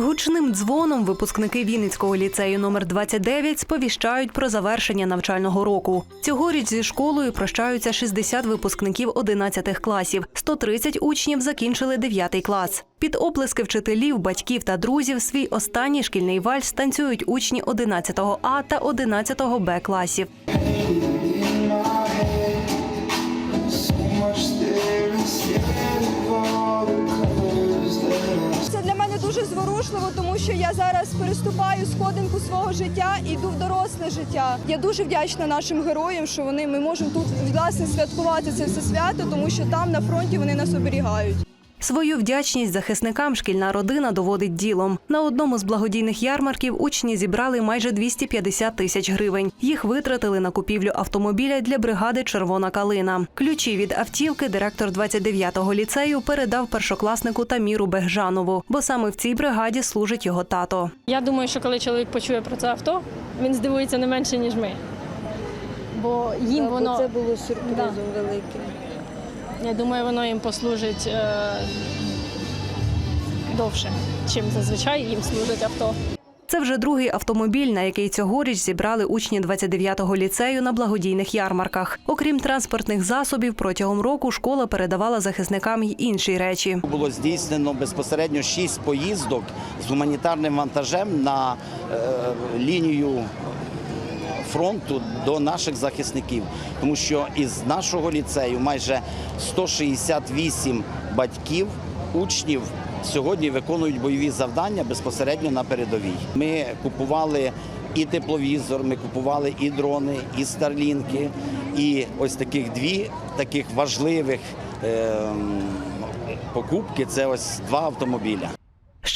Гучним дзвоном випускники Вінницького ліцею номер 29 сповіщають про завершення навчального року. Цьогоріч зі школою прощаються 60 випускників 11 класів. 130 учнів закінчили 9 клас. Під оплески вчителів, батьків та друзів свій останній шкільний вальс танцюють учні 11 А та 11 Б класів. Дуже зворушливо, тому що я зараз переступаю сходинку свого життя і йду в доросле життя. Я дуже вдячна нашим героям, що вони ми можемо тут власне святкувати це все свято, тому що там на фронті вони нас оберігають. Свою вдячність захисникам шкільна родина доводить ділом. На одному з благодійних ярмарків учні зібрали майже 250 тисяч гривень. Їх витратили на купівлю автомобіля для бригади Червона калина. Ключі від автівки директор 29-го ліцею передав першокласнику Таміру Бегжанову, бо саме в цій бригаді служить його тато. Я думаю, що коли чоловік почує про це авто, він здивується не менше, ніж ми. Бо їм Так, воно, Це було сюрпризом Да. великим. Я думаю, воно їм послужить е, довше, чим зазвичай їм служить авто. Це вже другий автомобіль, на який цьогоріч зібрали учні 29-го ліцею на благодійних ярмарках. Окрім транспортних засобів, протягом року школа передавала захисникам й інші речі. Було здійснено безпосередньо шість поїздок з гуманітарним вантажем на е, лінію фронту до наших захисників, тому що із нашого ліцею майже 168 батьків, учнів. Сьогодні виконують бойові завдання безпосередньо на передовій. Ми купували і тепловізор, ми купували і дрони, і старлінки, і ось таких дві таких важливих ем, покупки це ось два автомобіля.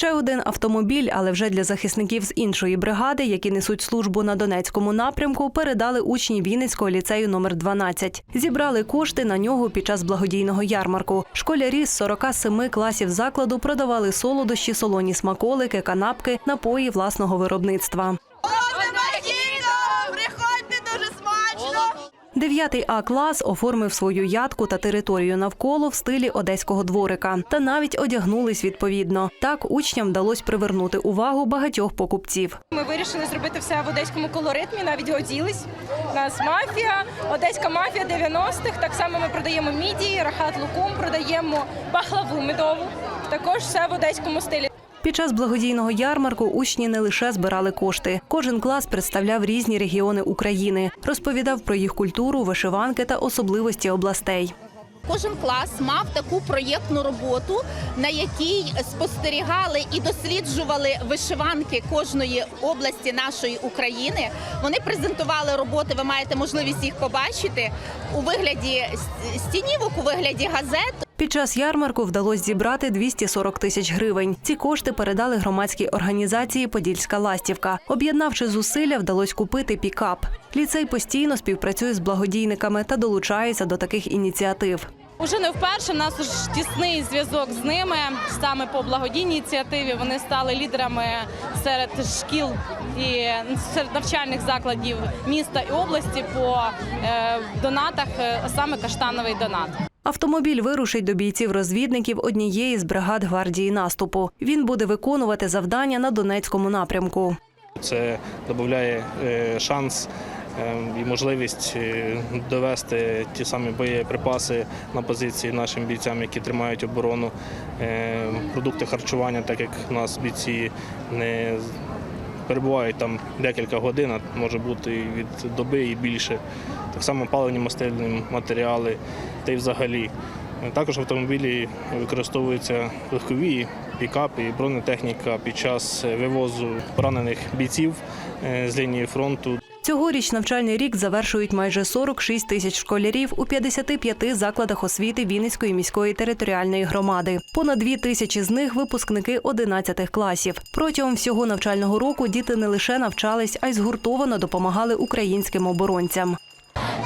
Ще один автомобіль, але вже для захисників з іншої бригади, які несуть службу на Донецькому напрямку, передали учні Вінницького ліцею номер 12. Зібрали кошти на нього під час благодійного ярмарку. Школярі з 47 класів закладу продавали солодощі, солоні смаколики, канапки, напої власного виробництва. Дев'ятий А клас оформив свою ядку та територію навколо в стилі одеського дворика та навіть одягнулись відповідно. Так учням вдалося привернути увагу багатьох покупців. Ми вирішили зробити все в одеському колоритмі, навіть оділись. У нас мафія, одеська мафія 90-х. Так само ми продаємо мідії, рахат лукум, продаємо пахлаву медову. Також все в одеському стилі. Під час благодійного ярмарку учні не лише збирали кошти. Кожен клас представляв різні регіони України, розповідав про їх культуру, вишиванки та особливості областей. Кожен клас мав таку проєктну роботу, на якій спостерігали і досліджували вишиванки кожної області нашої України. Вони презентували роботи. Ви маєте можливість їх побачити у вигляді стінівок, у вигляді газет. Під час ярмарку вдалося зібрати 240 тисяч гривень. Ці кошти передали громадській організації Подільська ластівка. Об'єднавши зусилля, вдалося купити пікап. Ліцей постійно співпрацює з благодійниками та долучається до таких ініціатив. Уже не вперше в нас ж тісний зв'язок з ними саме по благодійній ініціативі. Вони стали лідерами серед шкіл і серед навчальних закладів міста і області по е, донатах, е, саме каштановий донат. Автомобіль вирушить до бійців-розвідників однієї з бригад гвардії наступу. Він буде виконувати завдання на Донецькому напрямку. Це додає е, шанс е, і можливість е, довести ті самі боєприпаси на позиції нашим бійцям, які тримають оборону, продукти харчування, так як у нас бійці не перебувають там декілька годин, а може бути і від доби і більше. Так само паливні мастильні матеріали та й взагалі. Також в автомобілі використовуються легкові пікапи і бронетехніка під час вивозу поранених бійців е, з лінії фронту. Цьогоріч навчальний рік завершують майже 46 тисяч школярів у 55 закладах освіти Вінницької міської територіальної громади. Понад дві тисячі з них випускники 11 класів. Протягом всього навчального року діти не лише навчались, а й згуртовано допомагали українським оборонцям.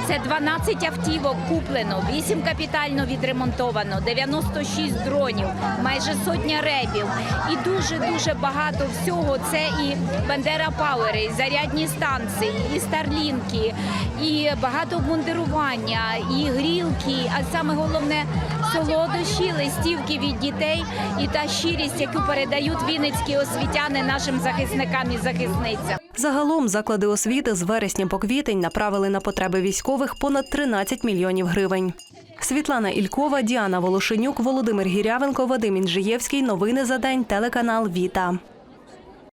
Це 12 автівок куплено, 8 капітально відремонтовано, 96 дронів, майже сотня ребів. І дуже-дуже багато всього. Це і Бандера Пауери, і зарядні станції, і старлінки, і багато обмундирування, і грілки, а саме головне солодощі, листівки від дітей і та щирість, яку передають вінницькі освітяни нашим захисникам і захисницям. Загалом заклади освіти з вересня по квітень направили на потреби військових понад 13 мільйонів гривень. Світлана Ількова, Діана Волошенюк, Володимир Гірявенко, Вадим Інжиєвський. Новини за день. Телеканал Віта.